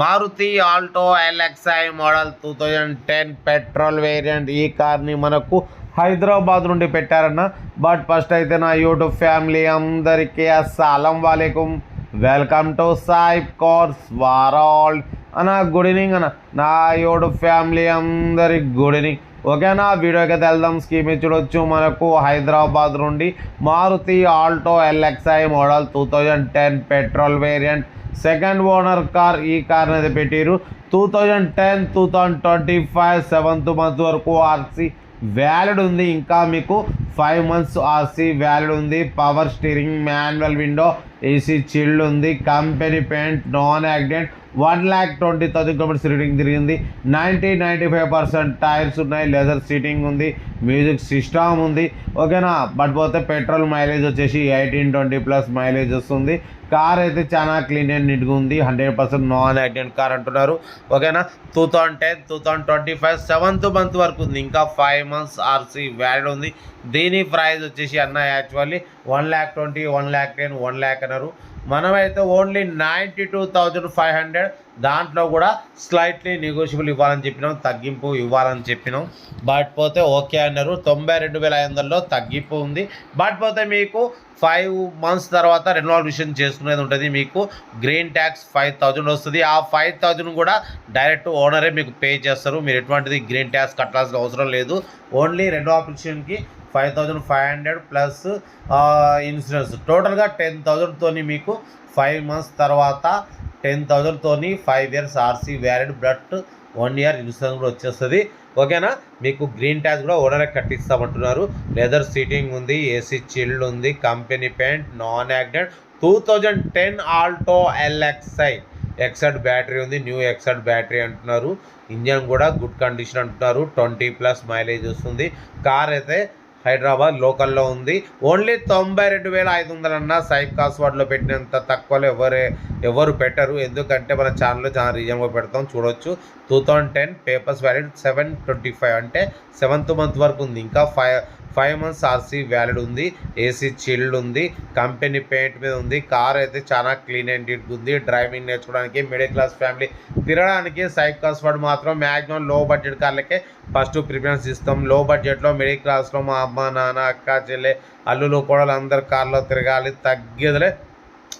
Maruti Alto LXI model two thousand ten petrol variant. ఈ కార్ని మనకు హైదరాబాద్ నుండి పెట్టారన్న. బట్ ఫస్ట్ అయితే నా యూట్యూబ్ ఫ్యామిలీ అందరికీ అస్సలం వాలేకుం. వెల్కమ్ టు సాయిబ్ కోర్స్ వారాల్. అన్న గుడ్ ఈవినింగ్ అన్న. నా యూట్యూబ్ ఫ్యామిలీ అందరికి గుడ్ ఈవినింగ్. ఓకేనా వీడియోకి అయితే వెళ్దాం. స్కీమ్ చూడొచ్చు. మనకు హైదరాబాద్ నుండి Maruti Alto LXI model two thousand ten petrol variant. Second owner car ఈ కార్ అనేది పెట్టారు. Two thousand ten two thousand twenty five seventh month వరకు ఆర్సీ వ్యాలిడ్ ఉంది. ఇంకా మీకు ఫైవ్ మంత్స్ ఆర్సీ వ్యాలిడ్ ఉంది. Power steering manual window AC chilled ఉంది. Company paint non accident one lakh twenty thousand kilometres reading తిరిగింది. Ninety ninety five percent tyres ఉన్నాయి leather seating ఉంది music system ఉంది. ఓకేనా? బట్ పోతే పెట్రోల్ మైలేజ్ వచ్చేసి eighteen twenty plus mileage వస్తుంది. Car అయితే చాలా క్లీన్ అండ్ నీట్గా ఉంది. Hundred percent non accident car అంటున్నారు. ఓకేనా? Two thousand ten two thousand twenty five seventh month వరకు ఉంది. ఇంకా ఫైవ్ మంత్స్ ఆర్సీ వ్యాలిడ్ ఉంది. దీని ప్రైస్ వచ్చేసి అన్న actually one lakh twenty one lakh ten one lakh అన్నారు. మనమైతే only ninety two thousand five hundred దాంట్లో కూడా స్లైట్లీ నెగోషియబుల్ ఇవ్వాలని చెప్పినాం తగ్గింపు ఇవ్వాలని చెప్పినాం. బట్ పోతే ఓకే అన్నారు. తొంభై రెండు వేల ఐదు వందల్లో తగ్గింపు ఉంది. బట్ పోతే మీకు ఫైవ్ మంత్స్ తర్వాత రెనోల్యూషన్ చేసుకునేది ఉంటుంది. మీకు గ్రీన్ ట్యాక్స్ ఫైవ్ థౌజండ్ వస్తుంది. ఆ ఫైవ్ థౌజండ్ కూడా డైరెక్ట్ ఓనరే మీకు పే చేస్తారు. మీరు ఎటువంటిది గ్రీన్ ట్యాక్స్ కట్టాల్సిన అవసరం లేదు. Only రెనోల్యూషన్కి five thousand five hundred plus insurance. టోటల్గా టెన్ థౌజండ్తోని మీకు ఫైవ్ మంత్స్ తర్వాత టెన్ థౌజండ్తోని ఫైవ్ ఇయర్స్ ఆర్సీ వ్యాలిడ్ బ్లడ్ వన్ ఇయర్ ఇన్సూరెన్స్ కూడా వచ్చేస్తుంది. ఓకేనా? మీకు గ్రీన్ ట్యాక్స్ కూడా ఓనరే కట్టిస్తామంటున్నారు. లెదర్ సీటింగ్ ఉంది ఏసీ చిల్డ్ ఉంది company paint non accident two thousand ten Alto LXI. Exide battery ఉంది న్యూ ఎక్సైడ్ బ్యాటరీ అంటున్నారు. ఇంజన్ కూడా గుడ్ కండిషన్ అంటున్నారు. ట్వంటీ ప్లస్ మైలేజ్ వస్తుంది. కార్ అయితే హైదరాబాద్ లోకల్లో ఉంది. ఓన్లీ తొంభై రెండు వేల ఐదు వందలు అన్న సైబ్ కాస్వాడ్లో పెట్టినంత తక్కువలో ఎవరే ఎవరు పెట్టరు. ఎందుకంటే మన ఛానల్లో చాలా రీజన్గా పెడతాం. చూడొచ్చు. Two thousand ten papers valid seven twenty five అంటే సెవెంత్ మంత్ వరకు ఉంది. ఇంకా five five months RC valid ఉంది ఏసీ చిల్డ్ ఉంది కంపెనీ పెయింట్ మీద ఉంది కార్ అయితే చాలా క్లీన్ అండ్ నీట్ ఉంది డ్రైవింగ్ నేర్చుకోవడానికి మిడిల్ క్లాస్ ఫ్యామిలీ. తిరగడానికి సైడ్ కాస్వాడ్ మాత్రం మ్యాక్సిమం లో బడ్జెట్ కార్లకే ఫస్ట్ ప్రిఫరెన్స్ ఇస్తాం. లో బడ్జెట్లో మిడిల్ క్లాస్లో మా అమ్మ నాన్న అక్క చెల్లె అల్లులు కూడా అందరు కార్లో తిరగాలి తగ్గేదిలే.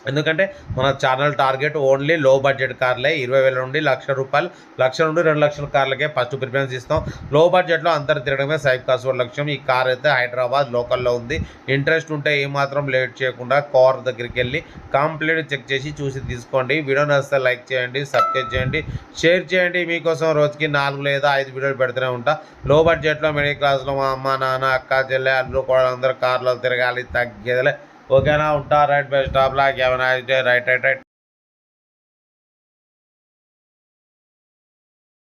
ఎందుకంటే మన channel target only low budget కార్లే ఇరవై వేల నుండి లక్ష రూపాయలు లక్ష నుండి రెండు లక్షల కార్లకే ఫస్ట్ ప్రిఫరెన్స్ ఇస్తాం. లో బడ్జెట్లో అందరు తిరగడమే సైబ్ కాసువర్ లక్ష్యం. ఈ కార్ అయితే హైదరాబాద్ లోకల్లో ఉంది. ఇంట్రెస్ట్ ఉంటే ఏమాత్రం లేట్ చేయకుండా కార్ దగ్గరికి వెళ్ళి కంప్లీట్ చెక్ చేసి చూసి తీసుకోండి. వీడియో నచ్చితే లైక్ చేయండి సబ్స్క్రైబ్ చేయండి షేర్ చేయండి. మీకోసం రోజుకి నాలుగు లేదా ఐదు వీడియోలు పెడుతూనే ఉంటా. లో బడ్జెట్లో మిడిల్ క్లాస్లో మా అమ్మ నాన్న అక్క చెల్లె అల్లు కూడా అందరూ కార్లో తిరగాలి తగ్గేదలే. ఓకేనా ఉంటా రైట్ బై స్టాప్ లాక్ ఏమైనా అయితే రైట్ రైట్ రైట్.